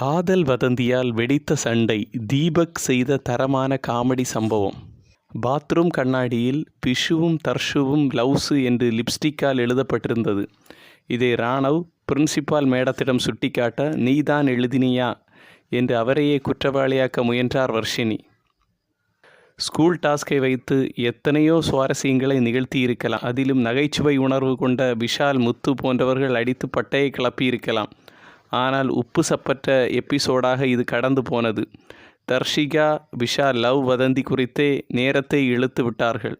காதல் வதந்தியால் வெடித்த சண்டை தீபக் செய்த தரமான காமெடி சம்பவம். பாத்ரூம் கண்ணாடியில் பிஷுவும் தர்ஷுவும் லவ்ஸு என்று லிப்ஸ்டிக்கால் எழுதப்பட்டிருந்தது. இதை ராணவ் பிரின்சிபால் மேடத்திடம் சுட்டிக்காட்ட நீதான் எழுதினியா? என்று அவரையே குற்றவாளியாக்க முயன்றார் வர்ஷினி. ஸ்கூல் டாஸ்கை வைத்து எத்தனையோ சுவாரஸ்யங்களை நிகழ்த்தியிருக்கலாம். அதிலும் நகைச்சுவை உணர்வு கொண்ட விஷால் முத்து போன்றவர்கள் அடித்து பட்டையை கிளப்பியிருக்கலாம். ஆனால் உப்பு சப்பற்ற எபிசோடாக இது கடந்து போனது. தர்ஷிகா விஷா லவ் வதந்தி குறித்தே நேரத்தை இழுத்து விட்டார்கள்.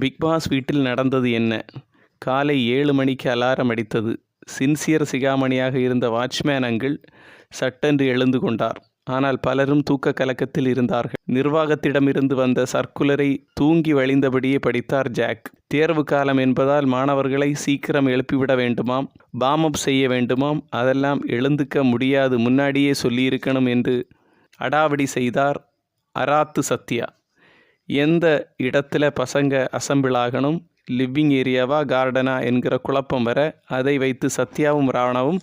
பிக்பாஸ் வீட்டில் நடந்தது என்ன? காலை ஏழு மணிக்கு அலாரம் அடித்தது. சின்சியர் சிகாமணியாக இருந்த வாட்ச்மேன் அங்கிள் சட்டென்று எழுந்து கொண்டார். ஆனால் பலரும் தூக்க கலக்கத்தில் இருந்தார்கள். நிர்வாகத்திடமிருந்து வந்த சர்க்குலரை தூங்கி வழிந்தபடியே படித்தார் ஜாக். தேர்வு காலம் என்பதால் மாணவர்களை சீக்கிரம் எழுப்பிவிட வேண்டுமாம் பாம் அப் செய்ய வேண்டுமாம் அதெல்லாம் எழுந்துக்க முடியாது முன்னாடியே சொல்லியிருக்கணும் என்று அடாவடி செய்தார் அராத்து சத்யா. எந்த இடத்துல பசங்க அசம்பிள் ஆகணும்? லிவிங் ஏரியாவா கார்டனா என்கிற குழப்பம் வர அதை வைத்து சத்யாவும் ராணவும்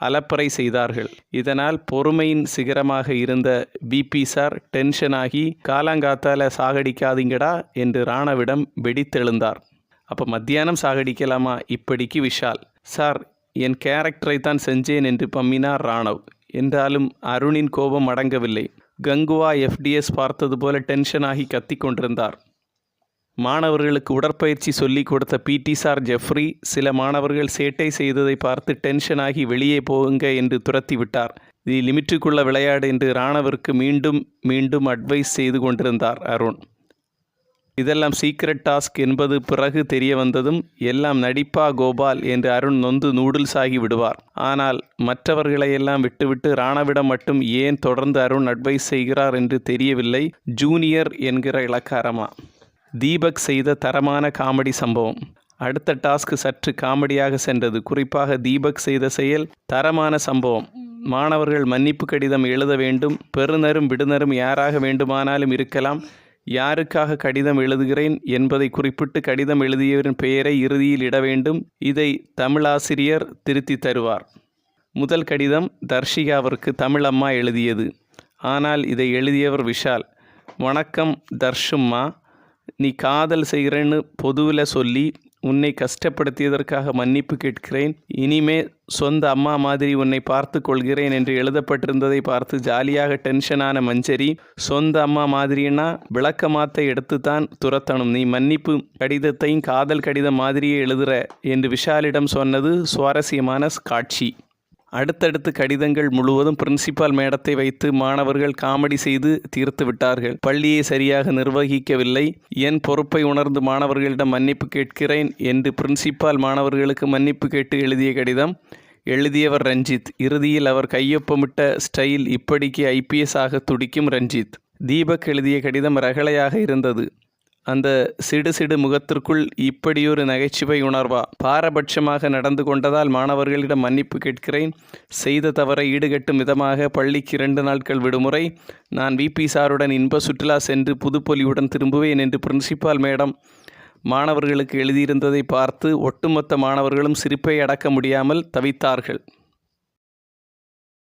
அலப்பறை செய்தார்கள். இதனால் பொறுமையின் சிகரமாக இருந்த பிபி சார் டென்ஷனாகி காலாங்காத்தால சாகடிக்காதீங்கடா என்று ராணவிடம் வெடித்தெழுந்தார். அப்போ மத்தியானம் சாகடிக்கலாமா? இப்படிக்கு விஷால். சார் என் கேரக்டரை தான் செஞ்சேன் என்று பம்மினார் ராணவ். என்றாலும் அருணின் கோபம் அடங்கவில்லை. கங்குவா எஃப்டிஎஸ் பார்த்தது போல டென்ஷனாகி கத்திக் கொண்டிருந்தார். மாணவர்களுக்கு உடற்பயிற்சி சொல்லிக் கொடுத்த பிடி சார் ஜெஃப்ரி சில மாணவர்கள் சேட்டை செய்ததை பார்த்து டென்ஷனாகி வெளியே போகுங்க என்று துரத்தி விட்டார். இது லிமிட்டுக்குள்ள விளையாடு என்று ராணவிற்கு மீண்டும் மீண்டும் அட்வைஸ் செய்து கொண்டிருந்தார் அருண். இதெல்லாம் சீக்ரெட் டாஸ்க் என்பது பிறகு தெரிய வந்ததும் எல்லாம் நடிப்பா கோபால் என்று அருண் நொந்து நூடுல்ஸ் ஆகி விடுவார். ஆனால் மற்றவர்களையெல்லாம் விட்டுவிட்டு ராணவிடம் மட்டும் ஏன் தொடர்ந்து அருண் அட்வைஸ் செய்கிறார் என்று தெரியவில்லை ஜூனியர் என்கிற இலக்காரமா? தீபக் செய்த தரமான காமெடி சம்பவம். அடுத்த டாஸ்க் சற்று காமெடியாக சென்றது. குறிப்பாக தீபக் செய்த செயல் தரமான சம்பவம். மாணவர்கள் மன்னிப்பு கடிதம் எழுத வேண்டும். பெறுநரும் விடுநரும் யாராக வேண்டுமானாலும் இருக்கலாம். யாருக்காக கடிதம் எழுதுகிறேன் என்பதை குறிப்பிட்டு கடிதம் எழுதியவரின் பெயரை இறுதியில் இட வேண்டும். இதை தமிழாசிரியர் திருத்தி தருவார். முதல் கடிதம் தர்ஷிகாவிற்கு தமிழம்மா எழுதியது. ஆனால் இதை எழுதியவர் விஷால். வணக்கம் தர்ஷும்மா. நீ காதல் செய்கிறேன்னு பொதுவில் சொல்லி உன்னை கஷ்டப்படுத்தியதற்காக மன்னிப்பு கேட்கிறேன். இனிமே சொந்த அம்மா மாதிரி உன்னை பார்த்து கொள்கிறேன் என்று எழுதப்பட்டிருந்ததை பார்த்து ஜாலியாக டென்ஷனான மஞ்சரி சொந்த அம்மா மாதிரினா விளக்கமாத்தை எடுத்துத்தான் துரத்தணும். நீ மன்னிப்பு கடிதத்தையும் காதல் கடிதம் மாதிரியே எழுதுற என்று விஷாலிடம் சொன்னது சுவாரஸ்யமான காட்சி. அடுத்தடுத்து கடிதங்கள் முழுவதும் பிரின்சிபால் மேடத்தை வைத்து மாணவர்கள் காமெடி செய்து தீர்த்து விட்டார்கள். பள்ளியை சரியாக நிர்வகிக்கவில்லை. என் பொறுப்பை உணர்ந்து மாணவர்களிடம் மன்னிப்பு கேட்கிறேன் என்று பிரின்சிபால் மாணவர்களுக்கு மன்னிப்பு கேட்டு எழுதிய கடிதம் எழுதியவர் ரஞ்சித். இறுதியில் அவர் கையொப்பமிட்ட ஸ்டைல் இப்படிக்கு ஐபிஎஸ் ஆக துடிக்கும் ரஞ்சித். தீபக் எழுதிய கடிதம் ரகளையாக இருந்தது. அந்த சிடு சிடு முகத்திற்குள் இப்படியொரு நகைச்சுவை உணர்வா? பாரபட்சமாக நடந்து கொண்டதால் மாணவர்களிடம் மன்னிப்பு கேட்கிறேன். செய்த தவறை ஈடுகட்டும் விதமாக பள்ளிக்கு இரண்டு நாட்கள் விடுமுறை. நான் விபி சாருடன் இன்ப சுற்றுலா சென்று புதுப்பொலியுடன் திரும்புவேன் என்று பிரின்சிபால் மேடம் மாணவர்களுக்கு எழுதியிருந்ததை பார்த்து ஒட்டுமொத்த மாணவர்களும் சிரிப்பை அடக்க முடியாமல் தவித்தார்கள்.